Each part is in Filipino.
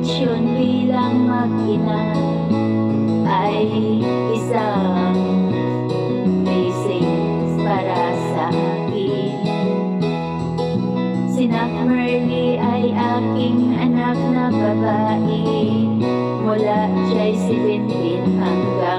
posisyon bilang makina ay isang blessings para sa akin. Si Nat Merly ay aking anak na babae mula siya 17 hanggang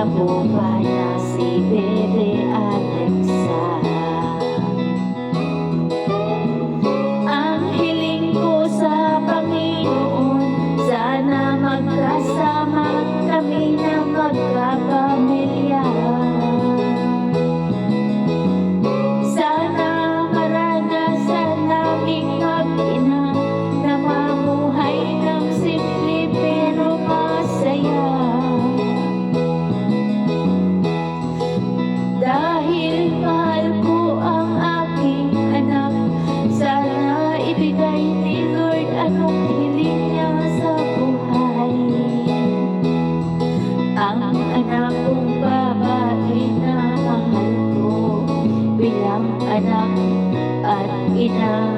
aboba na si Bebe at ibigay ni anong hiling niya sa buhay. Ang anak kong babae na mahal bilang anak at ina.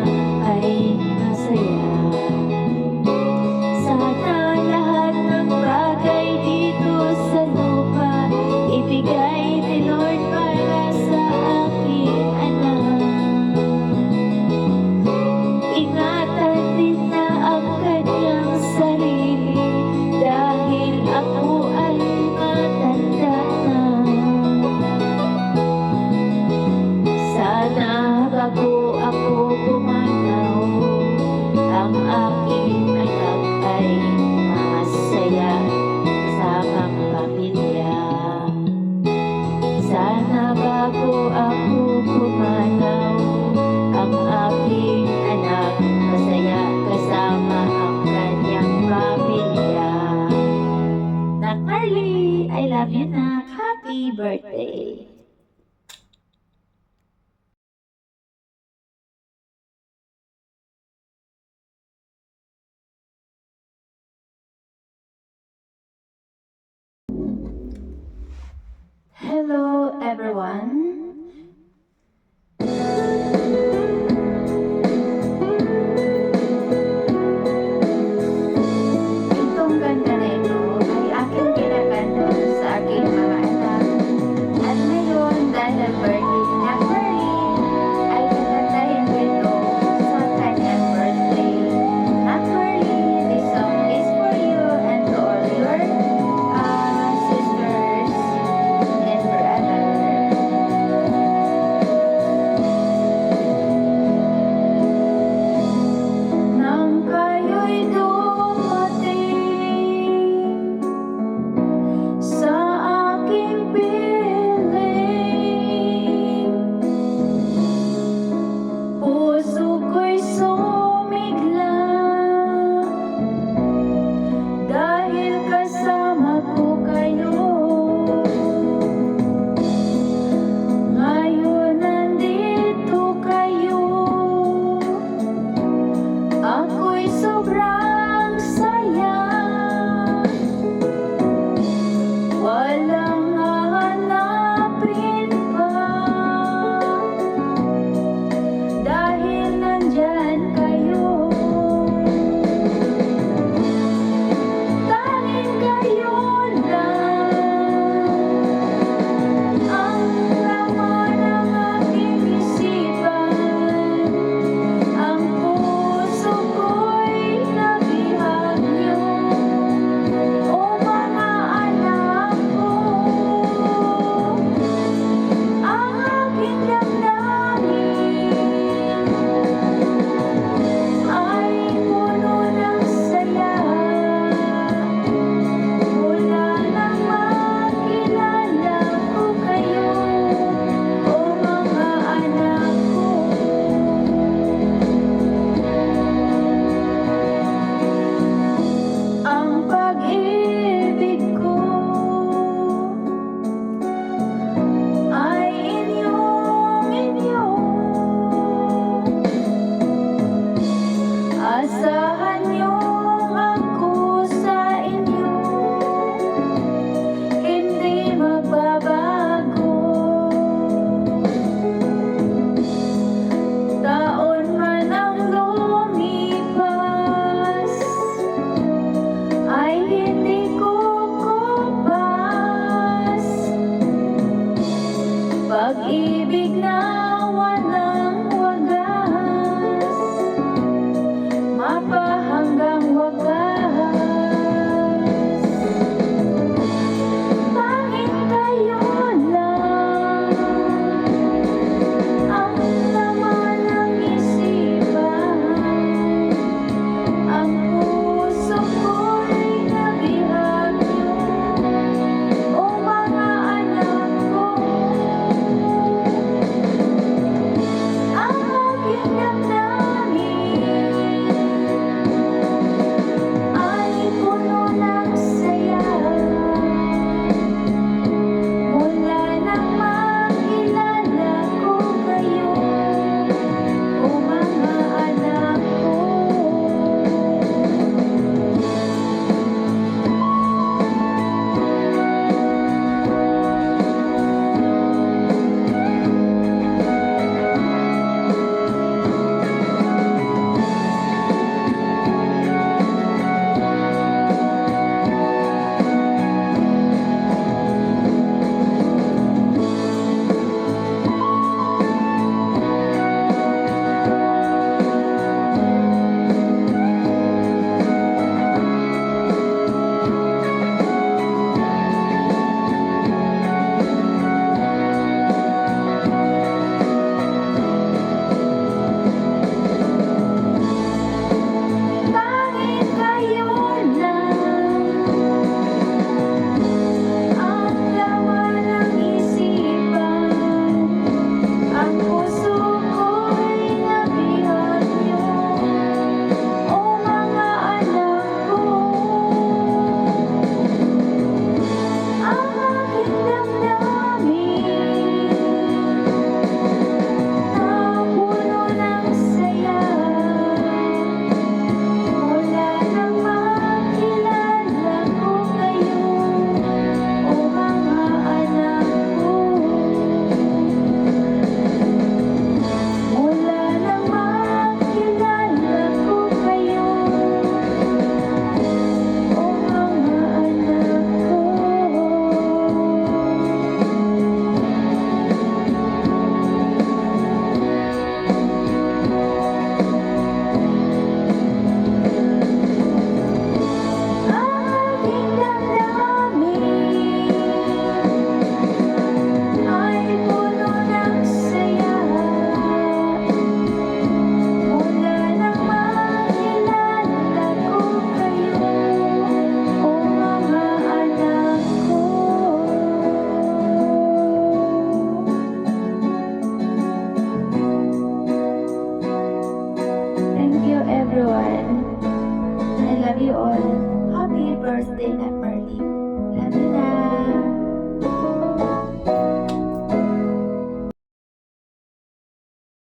Hello, everyone.